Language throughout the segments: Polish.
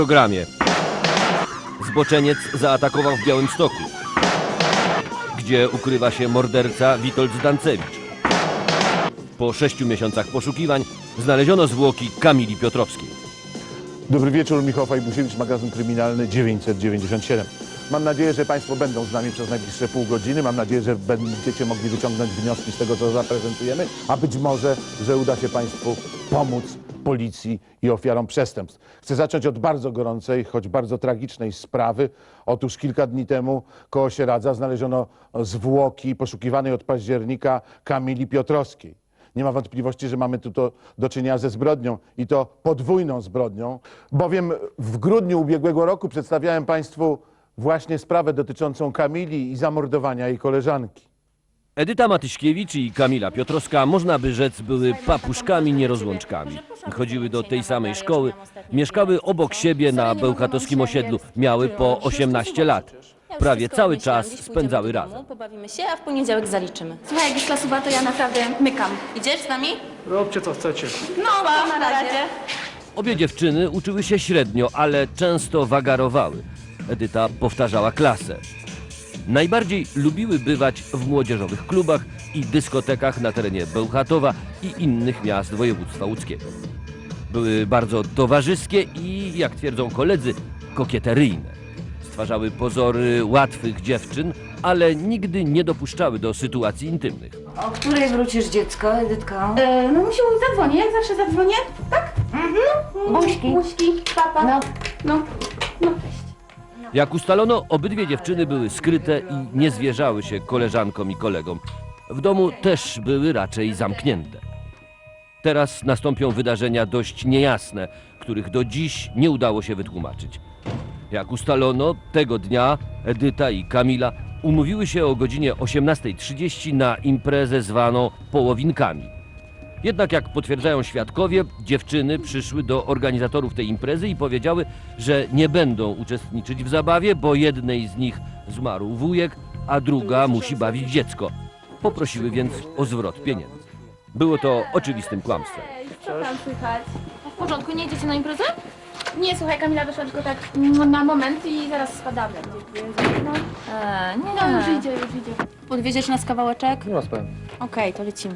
Programie. Zboczeniec zaatakował w Białymstoku, gdzie ukrywa się morderca Witold Zdancewicz. Po sześciu miesiącach poszukiwań znaleziono zwłoki Kamili Piotrowskiej. Dobry wieczór, Michał Fajbusiewicz, magazyn kryminalny 997. Mam nadzieję, że Państwo będą z nami przez najbliższe pół godziny. Mam nadzieję, że będziecie mogli wyciągnąć wnioski z tego, co zaprezentujemy, a być może, że uda się Państwu pomóc policji i ofiarom przestępstw. Chcę zacząć od bardzo gorącej, choć bardzo tragicznej sprawy. Otóż kilka dni temu koło Sieradza znaleziono zwłoki poszukiwanej od października Kamili Piotrowskiej. Nie ma wątpliwości, że mamy tu do czynienia ze zbrodnią i to podwójną zbrodnią, bowiem w grudniu ubiegłego roku przedstawiałem Państwu właśnie sprawę dotyczącą Kamili i zamordowania jej koleżanki. Edyta Matyśkiewicz i Kamila Piotrowska, można by rzec, były papuszkami nierozłączkami. Chodziły do tej samej szkoły, mieszkały obok siebie na bełchatowskim osiedlu, miały po 18 lat. Prawie cały czas spędzały razem. Pobawimy się, a w poniedziałek zaliczymy. Słuchaj, jak jest klasuwa, to ja naprawdę mykam. Idziesz z nami? Róbcie co chcecie. No, pa, na razie. Obie dziewczyny uczyły się średnio, ale często wagarowały. Edyta powtarzała klasę. Najbardziej lubiły bywać w młodzieżowych klubach i dyskotekach na terenie Bełchatowa i innych miast województwa łódzkiego. Były bardzo towarzyskie i, jak twierdzą koledzy, kokieteryjne. Stwarzały pozory łatwych dziewczyn, ale nigdy nie dopuszczały do sytuacji intymnych. O której wrócisz dziecko, Edytko? E, no musiał zadzwonię, jak zawsze zadzwonię, tak? Mhm. Buźki. Buźki, papa. No. No, no cześć. Jak ustalono, obydwie dziewczyny były skryte i nie zwierzały się koleżankom i kolegom. W domu też były raczej zamknięte. Teraz nastąpią wydarzenia dość niejasne, których do dziś nie udało się wytłumaczyć. Jak ustalono, tego dnia Edyta i Kamila umówiły się o godzinie 18.30 na imprezę zwaną Połowinkami. Jednak jak potwierdzają świadkowie, dziewczyny przyszły do organizatorów tej imprezy i powiedziały, że nie będą uczestniczyć w zabawie, bo jednej z nich zmarł wujek, a druga musi bawić dziecko. Poprosiły więc o zwrot pieniędzy. Było to oczywistym kłamstwem. Co tam słychać? W porządku, nie idziecie na imprezę? Nie, słuchaj, Kamila wyszła tylko tak na moment i zaraz spadamy. No, Eee, nie, no już idzie, już idzie. Podwieziesz nas kawałeczek? Nie ma sprawy. Okej, to lecimy.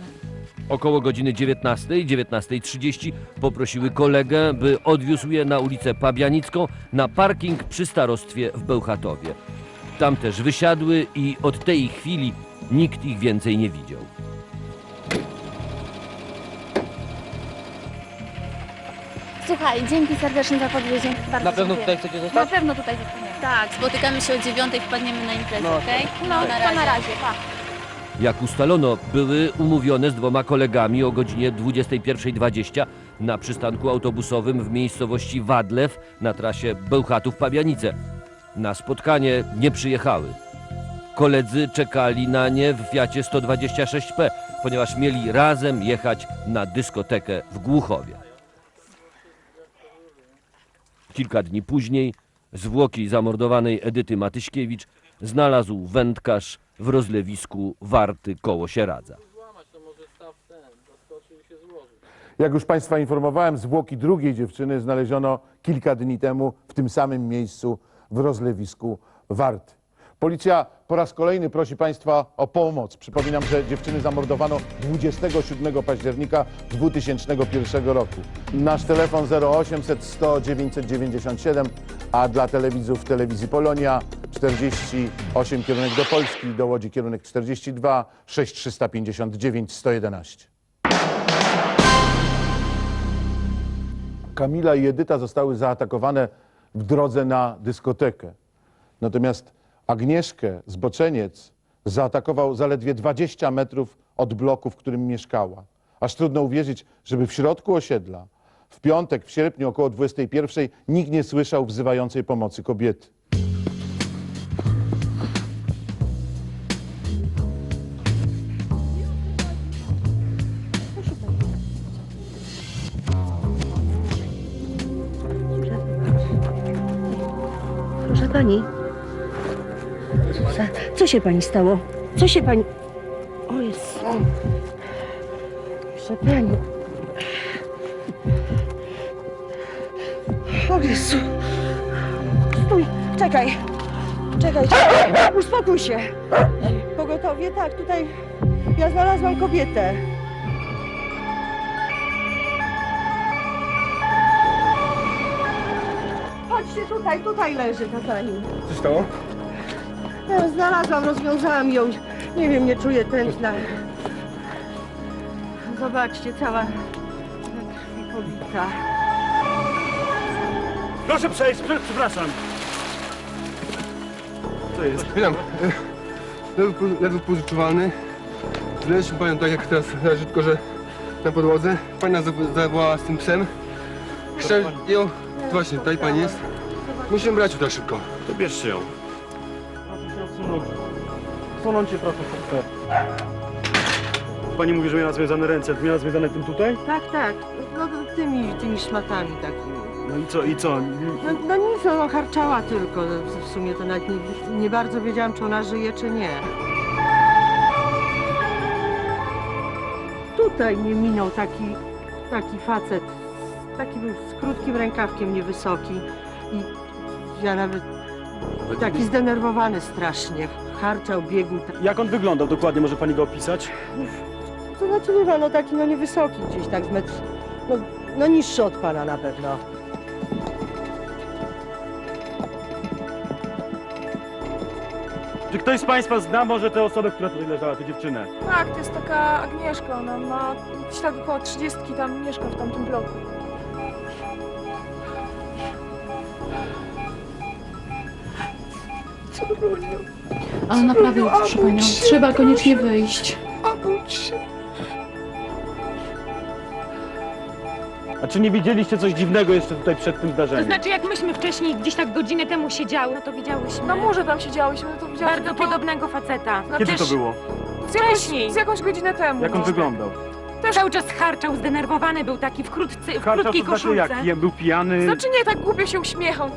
Około godziny 19, 19.30 poprosiły kolegę, by odwiózł je na ulicę Pabianicką na parking przy starostwie w Bełchatowie. Tam też wysiadły i od tej chwili nikt ich więcej nie widział. Słuchaj, dzięki serdecznie za podwiezienie. Bardzo Na pewno dziękuję. tutaj chcecie Na zostać? pewno tutaj zostaniemy. Tak, spotykamy się o dziewiątej, wpadniemy na imprezę, No, okej? No, na to razie. na razie, pa. Jak ustalono, były umówione z dwoma kolegami o godzinie 21.20 na przystanku autobusowym w miejscowości Wadlew na trasie Bełchatów-Pabianice. Na spotkanie nie przyjechały. Koledzy czekali na nie w Fiacie 126P, ponieważ mieli razem jechać na dyskotekę w Głuchowie. Kilka dni później zwłoki zamordowanej Edyty Matyśkiewicz znalazł wędkarz w rozlewisku Warty koło Sieradza. Jak już Państwa informowałem, zwłoki drugiej dziewczyny znaleziono kilka dni temu w tym samym miejscu w rozlewisku Warty. Policja po raz kolejny prosi Państwa o pomoc. Przypominam, że dziewczyny zamordowano 27 października 2001 roku. Nasz telefon 0800 100 997, a dla telewidzów telewizji Polonia 48 kierunek do Polski, do Łodzi kierunek 42 6359 111. Kamila i Edyta zostały zaatakowane w drodze na dyskotekę. Natomiast Agnieszkę, zboczeniec, zaatakował zaledwie 20 metrów od bloku, w którym mieszkała. Aż trudno uwierzyć, żeby w środku osiedla w piątek, w sierpniu około 21 nikt nie słyszał wzywającej pomocy kobiety. Proszę pani. Co, się pani stało? Co się pani... O jest. Proszę pani. Oj. Jezu. Stój, czekaj. Czekaj, czekaj. Uspokój się. Pogotowie, tak, tutaj ja znalazłam kobietę. Chodźcie tutaj, tutaj leży ta pani. Co stało? Ja znalazłam, rozwiązałam ją. Nie wiem, nie czuję tętna. Zobaczcie, cała krwi pobita. Proszę przejść, prze- przepraszam. Co jest? Witam. Ledwo, ledwo pożyczywalny. Znaleźliśmy panią tak jak teraz leży, tylko że na podłodze. Pani nas zawo- zawołała z tym psem. Chciałem ją... Właśnie, tutaj pani jest. Musimy brać ją tak szybko. To bierzcie ją. Odsunąć. Się proszę. Pani mówi, że miała związane ręce. Miała związane tym tutaj? Tak, tak. No to tymi, tymi szmatami takimi. No i co, i co? No, no nic, no harczała tylko. W sumie to nawet nie, nie bardzo wiedziałam, czy ona żyje, czy nie. Tutaj mnie minął taki, taki facet. Taki był z krótkim rękawkiem, niewysoki. I ja nawet taki zdenerwowany strasznie. Harczał, biegł. Jak on wyglądał dokładnie? Może pani go opisać? To znaczy, wie pan, no taki no niewysoki gdzieś tak z metr... No, no niższy od pana na pewno. Czy ktoś z Państwa zna może tę osobę, która tutaj leżała, tę dziewczynę? Tak, to jest taka Agnieszka, ona ma ślad około 30, tam mieszka w tamtym bloku. Ale naprawdę, proszę panią, trzeba koniecznie wyjść. A czy nie widzieliście coś dziwnego jeszcze tutaj przed tym To zdarzeniem? znaczy, jak myśmy wcześniej gdzieś tak godzinę temu siedziały, no to widziałyśmy Na murze tam siedziałyśmy, no to widziałyśmy bardzo takiego- podobnego faceta. No Kiedy też to było? Z jakąś, Wcześniej. z jakąś godzinę temu. Jak on no. wyglądał? Cały czas harczał, zdenerwowany był taki w, krótcy, w Harczał, krótkiej to znaczy koszulce. jak? Był pijany? Znaczy nie, tak głupio się uśmiechał.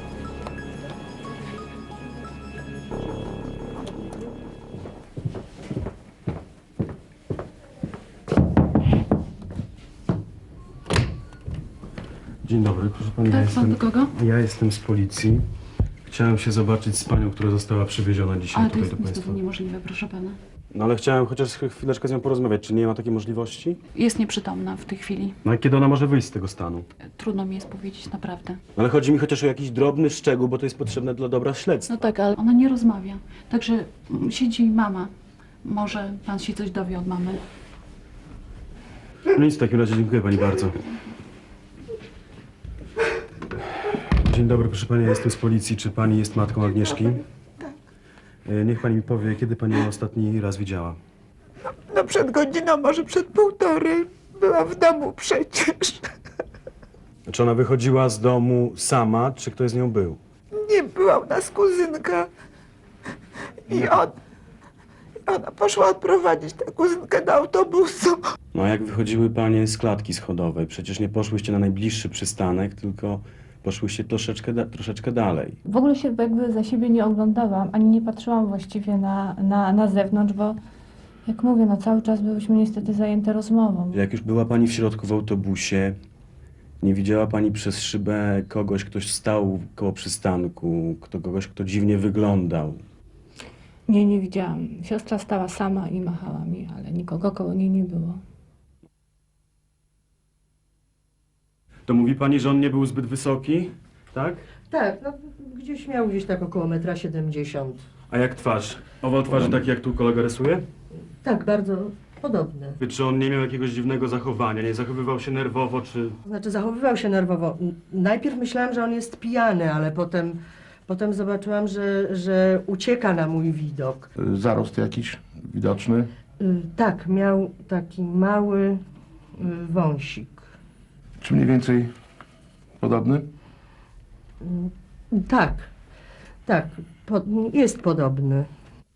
Dzień dobry, proszę pani. Ja Tak, pan jestem, do kogo? ja jestem z policji. Chciałem się zobaczyć z panią, która została przywieziona dzisiaj Ale to tutaj jest do niestety państwa. niemożliwe, proszę pana. No ale chciałem chociaż chwileczkę z nią porozmawiać. Czy nie ma takiej możliwości? Jest nieprzytomna w tej chwili. No a kiedy ona może wyjść z tego stanu? Trudno mi jest powiedzieć, naprawdę. No ale chodzi mi chociaż o jakiś drobny szczegół, bo to jest potrzebne dla dobra śledztwa. No tak, ale ona nie rozmawia. Także mm, siedzi mama. Może pan się coś dowie od mamy. No nic, w takim razie dziękuję pani bardzo. Dzień dobry, proszę pani, ja jestem z policji. Czy pani jest matką Agnieszki? Tak. Niech pani mi powie, kiedy pani ją ostatni raz widziała. No przed godziną, może przed półtorej. Byłam w domu przecież. Czy ona wychodziła z domu sama, czy ktoś z nią był? Nie była u nas kuzynka. I on, ona poszła odprowadzić tę kuzynkę do autobusu. No a jak wychodziły panie z klatki schodowej? Przecież nie poszłyście na najbliższy przystanek, tylko poszłyście troszeczkę, da- troszeczkę dalej. W ogóle się jakby za siebie nie oglądałam, ani nie patrzyłam właściwie na, na, na zewnątrz, bo jak mówię, no cały czas byłyśmy niestety zajęte rozmową. Jak już była pani w środku w autobusie, nie widziała pani przez szybę kogoś, ktoś stał koło przystanku, kto, kogoś, kto dziwnie wyglądał. Nie, nie widziałam. Siostra stała sama i machała mi, ale nikogo koło niej nie było. To mówi pani, że on nie był zbyt wysoki, tak? Tak, no gdzieś miał gdzieś tak około metra siedemdziesiąt. A jak twarz? Owal twarzy taki, jak tu kolega rysuje? Tak, bardzo podobny. Czy on nie miał jakiegoś dziwnego zachowania, nie zachowywał się nerwowo, czy... Znaczy zachowywał się nerwowo. Najpierw myślałam, że on jest pijany, ale potem, potem zobaczyłam, że, że ucieka na mój widok. Zarost jakiś widoczny. Y, Tak, miał taki mały y, wąsik. Czy mniej więcej podobny? Y, Tak, tak, po, jest podobny.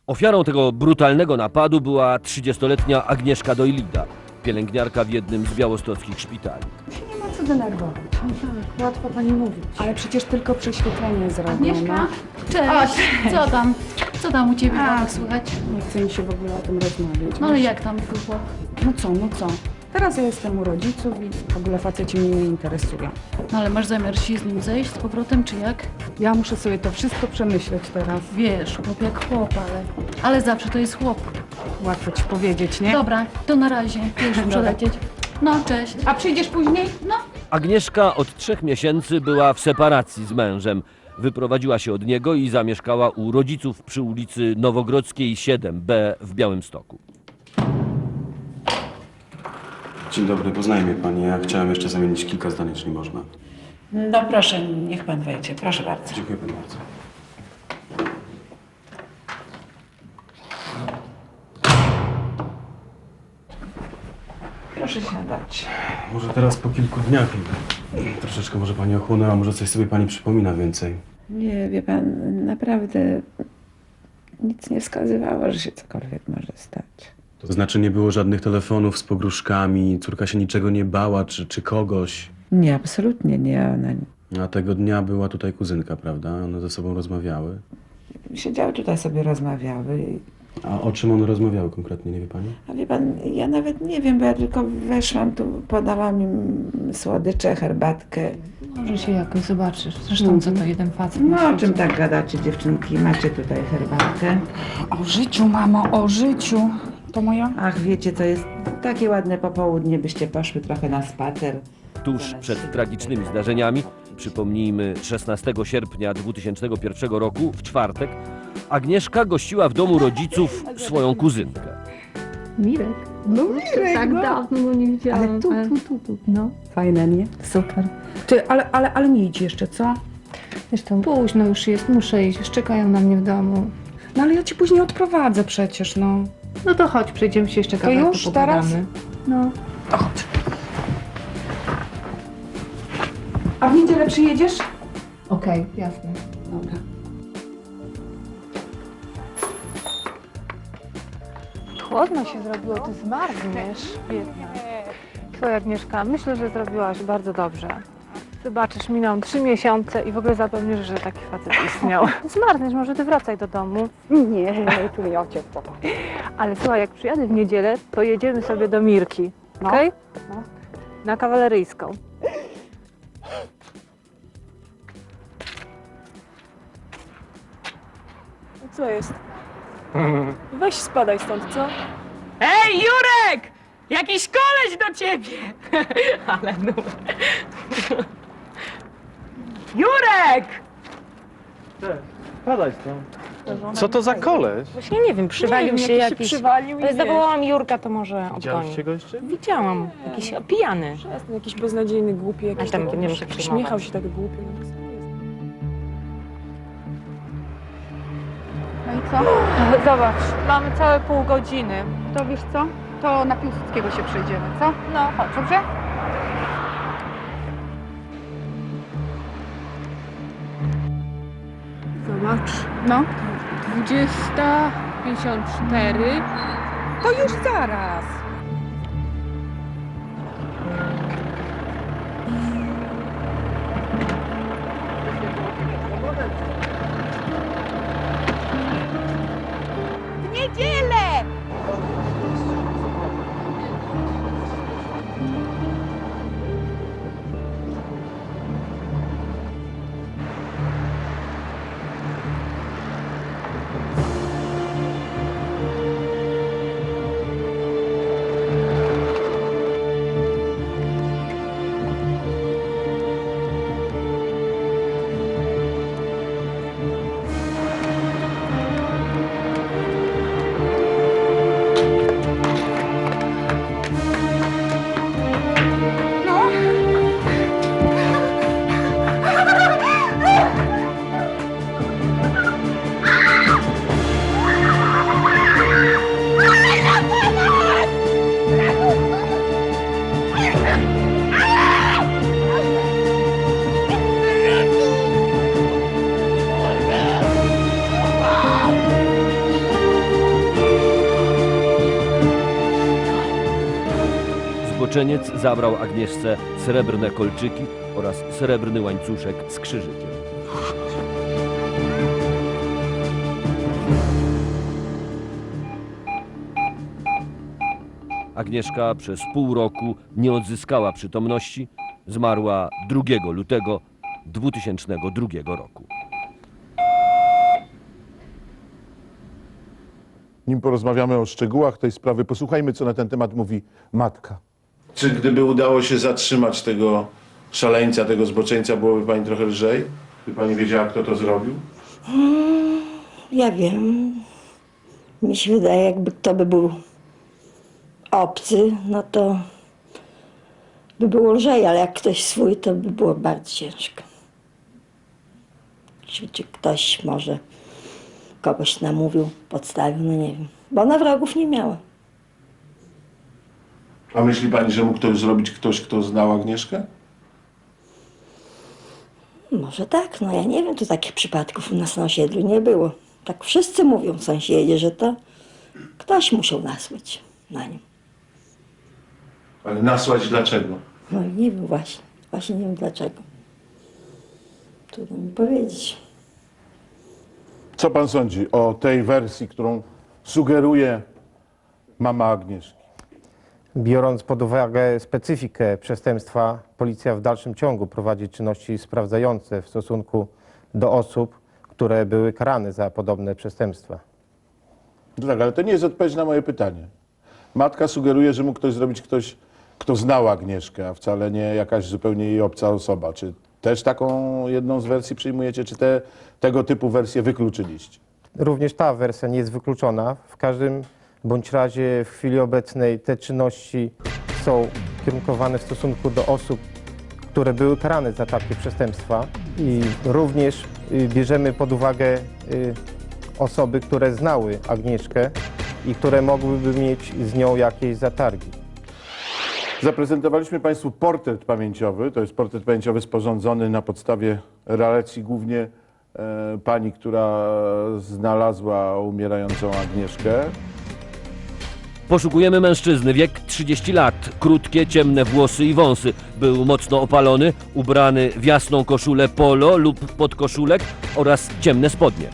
Ofiarą tego brutalnego napadu była 30-letnia Agnieszka Dojlida, pielęgniarka w jednym z białostockich szpitali. Co denerwować. Tak, łatwo pani mówić. Ale przecież tylko prześwietlenie zrobione. Agnieszka? Cześć. Co tam? Co tam u ciebie A. słychać? Nie chce mi się w ogóle o tym rozmawiać. No ale jak tam twój chłop? No co, no co? Teraz ja jestem u rodziców i w ogóle faceci mnie nie interesują. No ale masz zamiar się z nim zejść z powrotem, czy jak? Ja muszę sobie to wszystko przemyśleć teraz. Wiesz, chłop jak chłop, ale... Ale zawsze to jest chłop. Łatwo ci powiedzieć, nie? Dobra, to na razie. Wiesz, muszę lecieć. No, cześć. A przyjdziesz później? No. Agnieszka od trzech miesięcy była w separacji z mężem. Wyprowadziła się od niego i zamieszkała u rodziców przy ulicy Nowogrodzkiej 7B w Białymstoku. Dzień dobry, poznaje mnie pani. Ja chciałem jeszcze zamienić kilka zdań, jeśli można. No proszę, niech pan wejdzie. Proszę bardzo. Dziękuję pani bardzo. Proszę siadać. Może teraz po kilku dniach troszeczkę może pani ochłonęła, może coś sobie pani przypomina więcej. Nie, wie pan, naprawdę nic nie wskazywało, że się cokolwiek może stać. To znaczy nie było żadnych telefonów z pogróżkami, córka się niczego nie bała, czy, czy kogoś. Nie, absolutnie nie. Ona A tego dnia była tutaj kuzynka, prawda? One ze sobą rozmawiały. siedziały tutaj sobie, rozmawiały. i- A o czym one rozmawiały konkretnie, nie wie pani? A wie pan, ja nawet nie wiem, bo ja tylko weszłam tu, podałam im słodycze, herbatkę. Może się jakoś zobaczysz. Zresztą co to jeden facet No o czym tak gadacie dziewczynki? Macie tutaj herbatkę. O życiu, mamo, o życiu. To moja? Ach, wiecie, to jest takie ładne popołudnie, byście poszły trochę na spacer. Tuż przed tragicznymi zdarzeniami, przypomnijmy 16 sierpnia 2001 roku, w czwartek, Agnieszka gościła w domu rodziców swoją kuzynkę. Mirek. No Mirek, Tak no. dawno go nie widziałam. Ale tu, tu, tu, tu. No, Fajne, nie? super. Ty, ale, ale, ale nie idź jeszcze, co? Zresztą późno już jest, muszę iść, już czekają na mnie w domu. No ale ja ci później odprowadzę przecież, no. No to chodź, przejdziemy się jeszcze To kawałek już pogadamy. teraz? No. To chodź. A w niedzielę przyjedziesz? Okej, jasne. Chłodno się zrobiło, ty zmarzniesz. Biedna. Słuchaj Agnieszka, myślę, że zrobiłaś bardzo dobrze. Zobaczysz, miną trzy miesiące i w ogóle zapomnisz, że taki facet istniał. Zmarzniesz, może ty wracaj do domu. Nie, tu ja cię Ale słuchaj, jak przyjadę w niedzielę, to jedziemy sobie do Mirki, No. okej? No. Na kawaleryjską. Co jest? Weź spadaj stąd, co? Ej, Jurek! Jakiś koleś do ciebie! Ale numer. Jurek! Padaj stąd. Co to za koleś? Właśnie nie wiem, przywalił Nie się wiem, jakiś przywalił i Ale wiesz. zawołałam Jurka, to może odgoni. go jeszcze? Widziałam. Jakiś pijany. Przestań, jakiś beznadziejny, głupi, jakiś tam nie muszę Śmiechał się tak głupio. Co? Zobacz, mamy całe pół godziny. To wiesz co? To na Piłsudskiego się przejdziemy, co? No, chodź, dobrze? Zobacz, No. 20.54. To już zaraz. Zboczeniec zabrał Agnieszce srebrne kolczyki oraz srebrny łańcuszek z krzyżykiem. Agnieszka przez pół roku nie odzyskała przytomności. Zmarła 2 lutego 2002 roku. Nim porozmawiamy o szczegółach tej sprawy, posłuchajmy, co na ten temat mówi matka. Czy gdyby udało się zatrzymać tego szaleńca, tego zboczeńca, byłoby pani trochę lżej? By pani wiedziała, kto to zrobił? Ja wiem. Mi się wydaje, jakby to by był obcy, no to by było lżej, ale jak ktoś swój, to by było bardzo ciężko. Czy, czy ktoś może kogoś namówił, podstawił, no nie wiem. Bo ona wrogów nie miała. A myśli pani, że mógł to zrobić ktoś, kto znał Agnieszkę? Może tak, no ja nie wiem, tu takich przypadków u nas na osiedlu nie było. Tak wszyscy mówią sąsiedzi, że to ktoś musiał nasłać na nią. Ale nasłać dlaczego? No nie wiem właśnie, właśnie nie wiem dlaczego. Trudno mi powiedzieć. Co pan sądzi o tej wersji, którą sugeruje mama Agnieszki? Biorąc pod uwagę specyfikę przestępstwa, policja w dalszym ciągu prowadzi czynności sprawdzające w stosunku do osób, które były karane za podobne przestępstwa. No tak, ale to nie jest odpowiedź na moje pytanie. Matka sugeruje, że mógł ktoś zrobić ktoś, kto znał Agnieszkę, a wcale nie jakaś zupełnie jej obca osoba. Czy też taką jedną z wersji przyjmujecie, czy te, tego typu wersje wykluczyliście? Również ta wersja nie jest wykluczona. W każdym bądź razie w chwili obecnej te czynności są kierunkowane w stosunku do osób, które były karane za takie przestępstwa i również y, bierzemy pod uwagę y, osoby, które znały Agnieszkę i które mogłyby mieć z nią jakieś zatargi. Zaprezentowaliśmy Państwu portret pamięciowy. To jest portret pamięciowy sporządzony na podstawie relacji głównie e, pani, która znalazła umierającą Agnieszkę. Poszukiemy mężczyzny, wiek 30 lat, krótkie, ciemne włosy i wąsy. Był mocno opalony, ubrany w jasną koszulę polo lub podkoszulek oraz ciemne spodnie.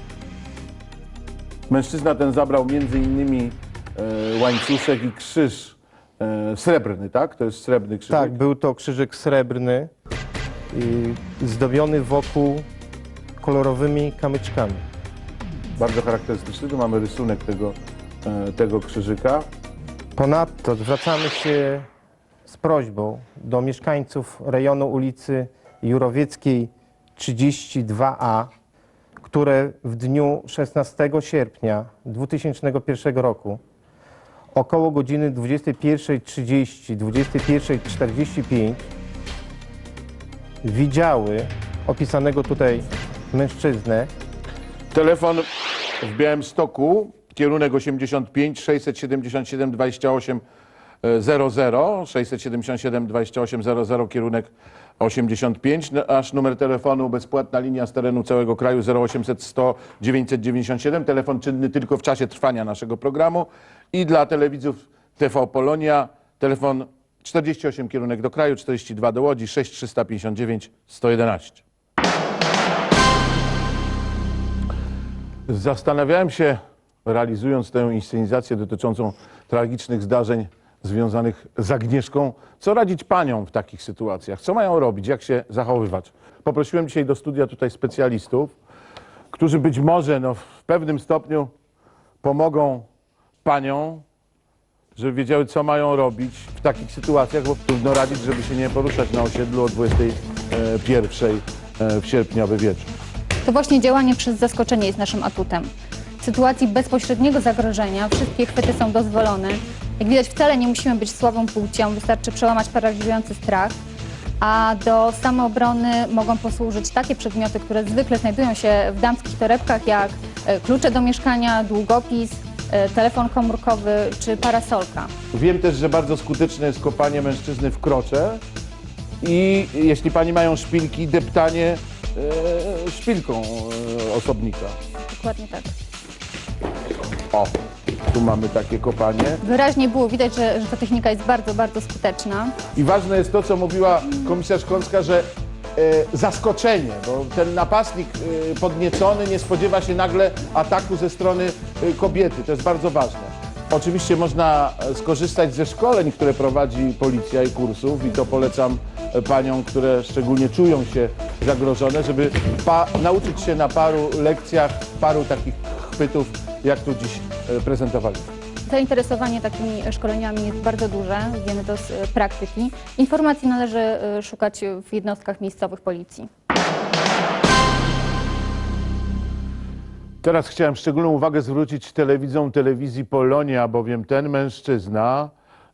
Mężczyzna ten zabrał między innymi e, łańcuszek i krzyż e, srebrny, tak? To jest srebrny krzyż. Tak, był to krzyżyk srebrny, y, zdobiony wokół kolorowymi kamyczkami. Bardzo charakterystyczny. Tu mamy rysunek tego, e, tego krzyżyka. Ponadto zwracamy się z prośbą do mieszkańców rejonu ulicy Jurowieckiej 32A, które w dniu 16 sierpnia 2001 roku około godziny 21.30, 21.45 widziały opisanego tutaj mężczyznę, Telefon w Białymstoku, kierunek 85 677 28 00, 677 28 00, kierunek 85. Nasz numer telefonu, bezpłatna linia z terenu całego kraju 0800 100 997. Telefon czynny tylko w czasie trwania naszego programu. I dla telewidzów TV Polonia telefon 48 kierunek do kraju, 42 do Łodzi, 6 359 111. Zastanawiałem się, realizując tę inscenizację dotyczącą tragicznych zdarzeń związanych z Agnieszką, co radzić paniom w takich sytuacjach? Co mają robić? Jak się zachowywać? Poprosiłem dzisiaj do studia tutaj specjalistów, którzy być może no, w pewnym stopniu pomogą paniom, żeby wiedziały, co mają robić w takich sytuacjach, bo trudno radzić, żeby się nie poruszać na osiedlu o 21 e, w sierpniowy wieczór. To właśnie działanie przez zaskoczenie jest naszym atutem. W sytuacji bezpośredniego zagrożenia wszystkie chwyty są dozwolone. Jak widać, wcale nie musimy być słabą płcią, wystarczy przełamać paraliżujący strach. A do samoobrony mogą posłużyć takie przedmioty, które zwykle znajdują się w damskich torebkach, jak e, klucze do mieszkania, długopis, e, telefon komórkowy czy parasolka. Wiem też, że bardzo skuteczne jest kopanie mężczyzny w krocze i jeśli pani mają szpilki, deptanie e, szpilką e, osobnika. Dokładnie tak. O, tu mamy takie kopanie. Wyraźnie było widać, że, że ta technika jest bardzo, bardzo skuteczna. I ważne jest to, co mówiła komisarz Kącka, że e, zaskoczenie, bo ten napastnik e, podniecony nie spodziewa się nagle ataku ze strony e, kobiety. To jest bardzo ważne. Oczywiście można e, skorzystać ze szkoleń, które prowadzi policja i kursów i to polecam e, paniom, które szczególnie czują się zagrożone, żeby nauczyć się na paru lekcjach, paru takich chwytów, jak tu dziś e, prezentowaliśmy. Zainteresowanie takimi szkoleniami jest bardzo duże, wiemy to z e, praktyki. Informacji należy e, szukać w jednostkach miejscowych policji. Teraz chciałem szczególną uwagę zwrócić telewidzom telewizji Polonia, bowiem ten mężczyzna,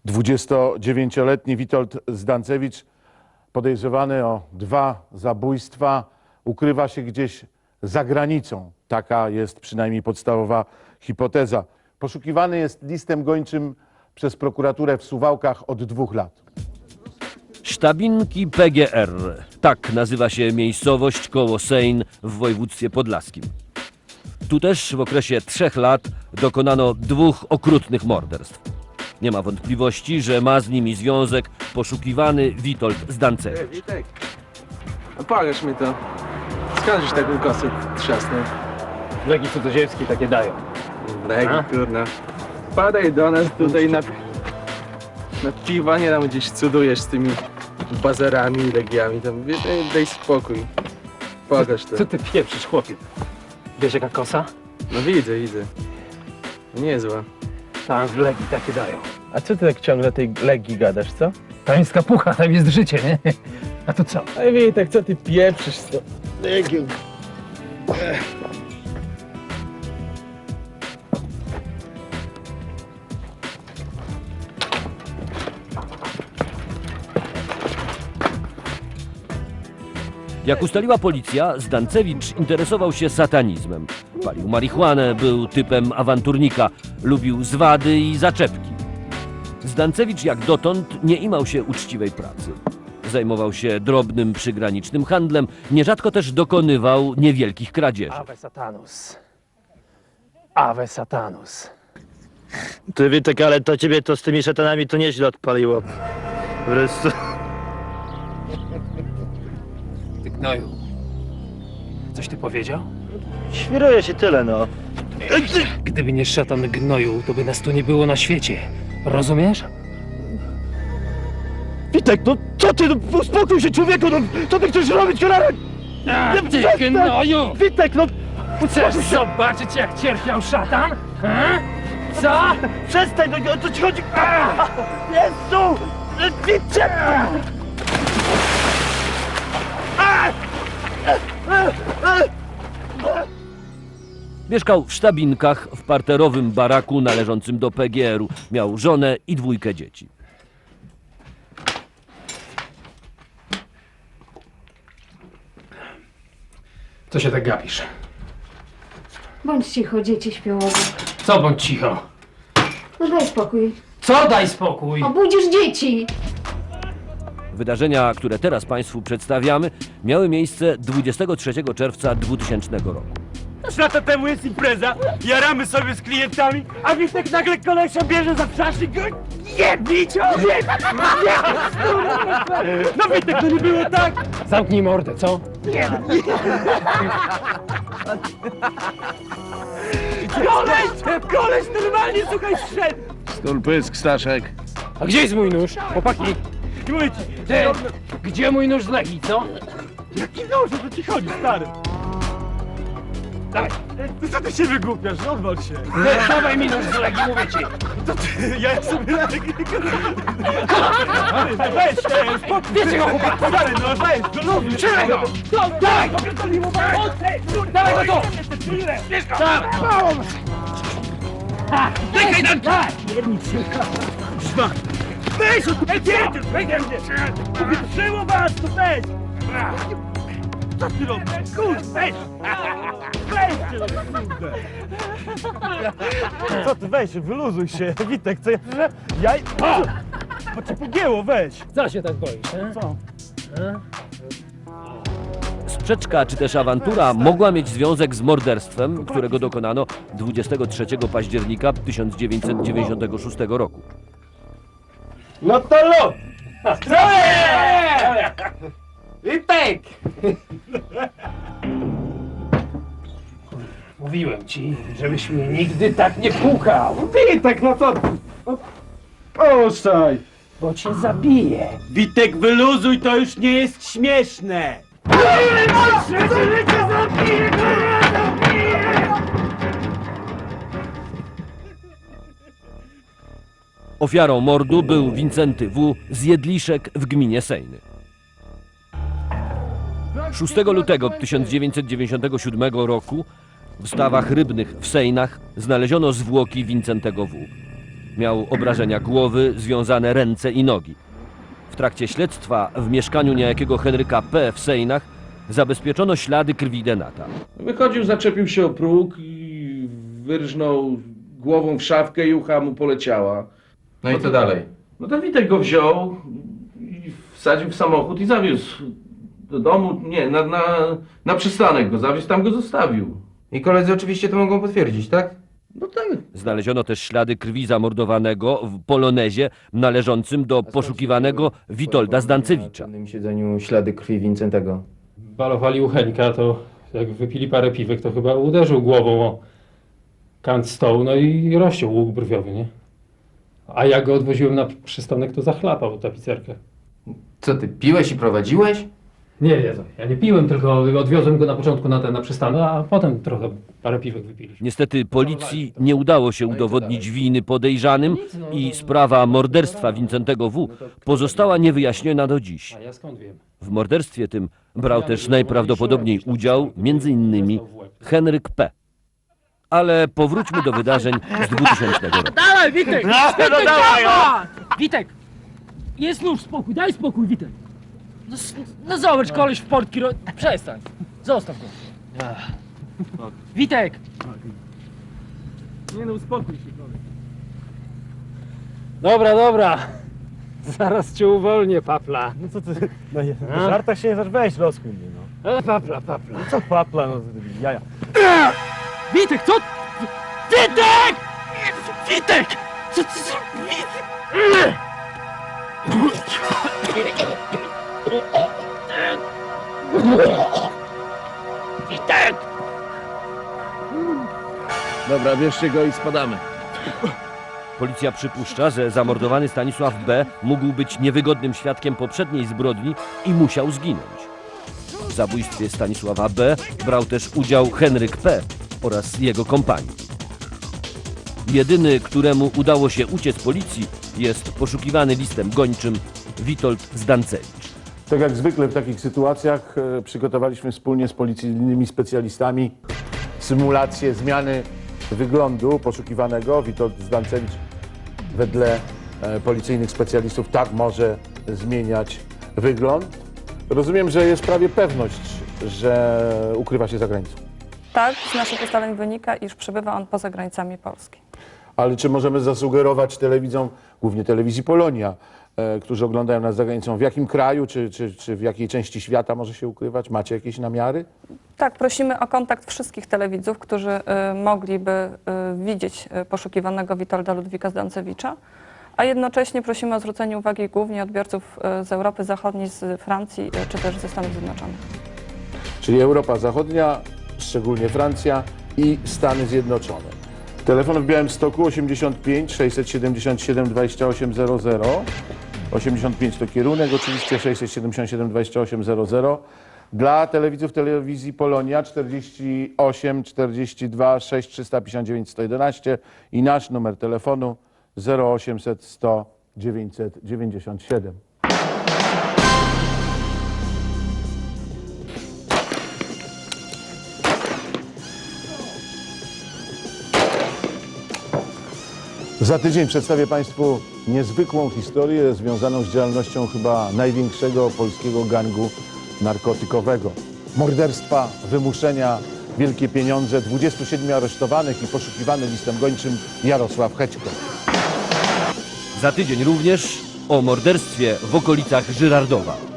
29-letni Witold Zdancewicz, podejrzewany o dwa zabójstwa, ukrywa się gdzieś za granicą. Taka jest przynajmniej podstawowa hipoteza. Poszukiwany jest listem gończym przez prokuraturę w Suwałkach od dwóch lat. Sztabinki PGR. Tak nazywa się miejscowość koło Sejn w województwie podlaskim. Tu też w okresie trzech lat dokonano dwóch okrutnych morderstw. Nie ma wątpliwości, że ma z nimi związek poszukiwany Witold Zdancewicz. Witek, a pokaż mi to. Skąd żeś taką kosę trzasnął? Leki cudzoziemskie takie dają. Legi, A? kurna. Padaj do nas tutaj na, na piwa, nie tam gdzieś cudujesz z tymi bazarami i legiami. Tam, wie- daj, daj spokój. Pokaż to. Co ty pieprzysz, chłopie? Wiesz jaka kosa? No widzę, widzę. Niezła. Tam w Legii takie dają. A co ty tak ciągle tej legii gadasz, co? Pańska pucha, tam jest życie, nie? A to co? Ej Witek, co ty pieprzysz to? Legią. Jak ustaliła policja, Zdancewicz interesował się satanizmem. Palił marihuanę, był typem awanturnika, lubił zwady i zaczepki. Zdancewicz jak dotąd nie imał się uczciwej pracy. Zajmował się drobnym przygranicznym handlem, nierzadko też dokonywał niewielkich kradzieży. Ave Satanus. Ave Satanus. Ty Witek, ale to ciebie to z tymi szatanami to nieźle odpaliło. Wreszcie. Ty gnoju. Coś ty powiedział? Świruje się tyle, no. Gdyby nie szatan gnoju, to by nas tu nie było na świecie. Rozumiesz? Witek, no co ty, no uspokój się człowieku, no co ty chcesz robić, Konrad? A, ty przestań! gnoju! Witek, no Chcesz zobaczyć, jak cierpiał szatan? Ha? Co? przestań, no o co ci chodzi? Jezu! Witek! Mieszkał w Sztabinkach, w parterowym baraku należącym do PGR-u. Miał żonę i dwójkę dzieci. Co się tak gapisz? Bądź cicho, dzieci śpią obok. Co bądź cicho? No daj spokój. Co daj spokój? Obudzisz dzieci! Wydarzenia, które teraz Państwu przedstawiamy, miały miejsce 23 czerwca 2000 roku. Trzy lata temu jest impreza, jaramy sobie z klientami, a Witek nagle kolesia bierze za przasz i go jebić! Nie! No Witek, to nie było tak! Zamknij mordę, co? Nie! Koleś! Koleś normalnie, słuchaj, szedł! Stol pysk, Staszek. A gdzie jest mój nóż? Chłopaki! Mówię ci, Ty, gdzie mój nóż z Legii, co? Jaki nóż, o co ci chodzi, stary? Dawaj, no co ty się wygłupiasz, no odwal się. Ty, dawaj mi nóż z Legii, mówię ci. To ty, ja sobie na Weź, spokój. Wiecie go, chłopak. Stary, no weź, no lubię. Trzymaj go! Dawaj go! Dawaj go tu! Dawaj! Dykaj tam! Dawaj! Weź, odjedziesz, weź, Mówię, Przyło was, to weź. Co ty robisz? Kurde, weź. Weź, kurde. Co ty, weź, wyluzuj się. Witek, co ja... Ja... O! Bo cię pogięło, weź. Co się tak boisz, he? Co? Sprzeczka czy też awantura mogła mieć związek z morderstwem, którego dokonano 23 października 1996 roku. No to lo! Witek! Mówiłem ci, żebyś mnie nigdy tak nie pukał. Witek, no co? No, Puszczaj! Bo cię zabiję. Witek, wyluzuj, to już nie jest śmieszne! Ofiarą mordu był Wincenty W. z Jedliszek w gminie Sejny. 6 lutego 1997 roku w stawach rybnych w Sejnach znaleziono zwłoki Wincentego W. Miał obrażenia głowy, związane ręce i nogi. W trakcie śledztwa w mieszkaniu niejakiego Henryka P. w Sejnach zabezpieczono ślady krwi Denata. Wychodził, zaczepił się o próg i wyrżnął głową w szafkę i ucha mu poleciała. No i co dalej? No to Witek go wziął i wsadził w samochód i zawiózł do domu, nie, na, na, na przystanek go zawiózł, tam go zostawił. I koledzy oczywiście to mogą potwierdzić, tak? No tak. Znaleziono też ślady krwi zamordowanego w polonezie należącym do poszukiwanego Witolda Zdancewicza. W tym siedzeniu ślady krwi Wincentego. balowali u Henka, to jak wypili parę piwek, to chyba uderzył głową o kant stołu, no i rozciął łuk brwiowy, nie? A jak go odwoziłem na przystanek, to zachlapał tapicerkę. Co ty, piłeś i prowadziłeś? Nie, nie, ja nie piłem, tylko odwiozłem go na początku na ten na przystanek, a potem trochę parę piwek wypiliśmy. Niestety policji nie udało się udowodnić winy podejrzanym i sprawa morderstwa Wincentego W. pozostała niewyjaśniona do dziś. A ja skąd wiem? W morderstwie tym brał też najprawdopodobniej udział m.in. Henryk P. Ale powróćmy do wydarzeń z 2000 roku. Dawaj, Witek! No, Witek, no dawaj, dawaj! Witek! Jest już spokój, daj spokój, Witek. No, s- no zobacz, koleś w portki ro... Przestań. Zostaw go. Witek! Nie no, uspokój się, koleś. Dobra, dobra. Zaraz cię uwolnię, papla. No co ty, no, je- na żartach się nie zasz, weź mnie, no. E, papla, papla. No co papla, no jaja. Witek, co? Witek! Witek! Co ty zrobiłeś? Witek! Dobra, bierzcie go i spadamy. Policja przypuszcza, że zamordowany Stanisław B. mógł być niewygodnym świadkiem poprzedniej zbrodni i musiał zginąć. W zabójstwie Stanisława B. brał też udział Henryk P. oraz jego kompanii. Jedyny, któremu udało się uciec policji, jest poszukiwany listem gończym Witold Zdancewicz. Tak jak zwykle w takich sytuacjach e, przygotowaliśmy wspólnie z policyjnymi specjalistami symulację zmiany wyglądu poszukiwanego. Witold Zdancewicz wedle e, policyjnych specjalistów tak może zmieniać wygląd. Rozumiem, że jest prawie pewność, że ukrywa się za granicą. Tak, z naszych ustaleń wynika, iż przebywa on poza granicami Polski. Ale czy możemy zasugerować telewidzom, głównie telewizji Polonia, e, którzy oglądają nas za granicą, w jakim kraju czy, czy, czy w jakiej części świata może się ukrywać? Macie jakieś namiary? Tak, prosimy o kontakt wszystkich telewidzów, którzy y, mogliby y, widzieć y, poszukiwanego Witolda Ludwika Zdancewicza, a jednocześnie prosimy o zwrócenie uwagi głównie odbiorców y, z Europy Zachodniej, z Francji y, czy też ze Stanów Zjednoczonych. Czyli Europa Zachodnia, szczególnie Francja i Stany Zjednoczone. Telefon w Białymstoku 85 677 2800. 85 to kierunek, oczywiście 677 2800. Dla telewidzów telewizji Polonia 48 42 6 359 111 i nasz numer telefonu 0800 100 997. Za tydzień przedstawię Państwu niezwykłą historię związaną z działalnością chyba największego polskiego gangu narkotykowego. Morderstwa, wymuszenia, wielkie pieniądze, 27 aresztowanych i poszukiwany listem gończym Jarosław Hećko. Za tydzień również o morderstwie w okolicach Żyrardowa.